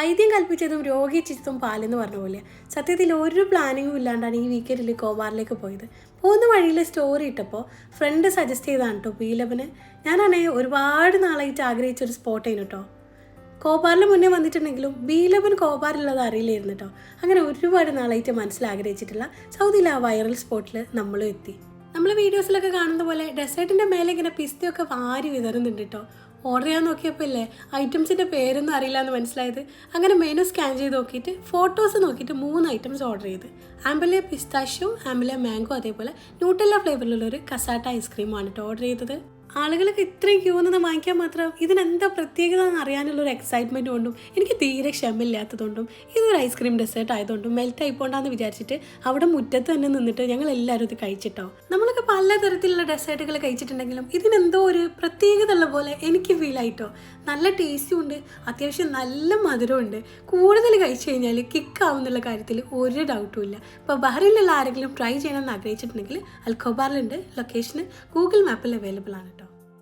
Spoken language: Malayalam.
വൈദ്യം കൽപ്പിച്ചതും രോഗി ചിത്തും പാലെന്ന് പറഞ്ഞ പോലെ സത്യത്തിൽ ഒരു പ്ലാനിങ്ങും ഇല്ലാണ്ടാണ് ഈ വീക്കെൻഡിൽ കോവാറിലേക്ക് പോയത്. പോകുന്ന വഴിയിൽ സ്റ്റോറി ഇട്ടപ്പോൾ ഫ്രണ്ട് സജസ്റ്റ് ചെയ്താണ് കേട്ടോ ലെവന് ഞാനാണെങ്കിൽ ഒരുപാട് നാളായിട്ട് ആഗ്രഹിച്ച ഒരു സ്പോട്ടായിരുന്നു കേട്ടോ കോപ്പാറിന് മുന്നേ വന്നിട്ടുണ്ടെങ്കിലും ബി ലെവൻ കോപ്പാറിലുള്ളത് അറിയില്ലായിരുന്നു കേട്ടോ അങ്ങനെ ഒരുപാട് നാളായിട്ട് മനസ്സിൽ ആഗ്രഹിച്ചിട്ടുള്ള സൗദിയിലെ ആ വൈറൽ സ്പോട്ടിൽ നമ്മളും എത്തി. നമ്മൾ വീഡിയോസിലൊക്കെ കാണുന്ന പോലെ ഡെസേർട്ടിന്റെ മേലെ ഇങ്ങനെ പിസ്തയൊക്കെ വാരി വിതറുന്നുണ്ട് കേട്ടോ ഓർഡർ ചെയ്യാൻ നോക്കിയപ്പോൾ ഇല്ലേ? ഐറ്റംസിന്റെ പേരൊന്നും അറിയില്ല എന്ന് മനസ്സിലായത്. അങ്ങനെ മെനു സ്കാൻ ചെയ്ത് നോക്കിയിട്ട് ഫോട്ടോസ് നോക്കിയിട്ട് മൂന്ന് ഐറ്റംസ് ഓർഡർ ചെയ്ത്. ആംബലെ പിസ്താഷ്യോ ആംബലെ മാംഗോ അതേപോലെ ന്യൂട്ടെല്ല ഫ്ലേവറിലുള്ള ഒരു കസാട്ട ഐസ്ക്രീമാണ് കേട്ടോ ഓർഡർ ചെയ്തത്. ആളുകൾക്ക് ഇത്രയും ക്യൂ നിന്ന് വാങ്ങിക്കാൻ മാത്രം ഇതിനെന്താ പ്രത്യേകത എന്ന് അറിയാനുള്ള ഒരു എക്സൈറ്റ്മെന്റ് കൊണ്ടും എനിക്ക് തീരെ ക്ഷമയില്ലാത്തതുകൊണ്ടും ഇതൊരു ഐസ്ക്രീം ഡെസേർട്ട് ആയതുകൊണ്ടും മെൽറ്റ് ആയിപ്പോണ്ടാന്ന് വിചാരിച്ചിട്ട് അവിടെ മുറ്റത്ത് തന്നെ നിന്നിട്ട് ഞങ്ങൾ എല്ലാവരും ഇത് കഴിച്ചിട്ടോ. പലതരത്തിലുള്ള ഡെസേർട്ടുകൾ കഴിച്ചിട്ടുണ്ടെങ്കിലും ഇതിനെന്തോ ഒരു പ്രത്യേകത ഉള്ള പോലെ എനിക്ക് ഫീൽ ആയിട്ടോ. നല്ല ടേസ്റ്റും ഉണ്ട് അത്യാവശ്യം നല്ല മധുരമുണ്ട്. കൂടുതൽ കഴിച്ചു കഴിഞ്ഞാൽ കിക്ക് ആവുന്നുള്ള കാര്യത്തിൽ ഒരു ഡൗട്ടും ഇല്ല. ഇപ്പോൾ ബഹ്റിലുള്ള ആരെങ്കിലും ട്രൈ ചെയ്യണമെന്ന് ആഗ്രഹിച്ചിട്ടുണ്ടെങ്കിൽ അൽഖോബാറിലുണ്ട് ലൊക്കേഷന് ഗൂഗിൾ മാപ്പിൽ അവൈലബിൾ ആണ്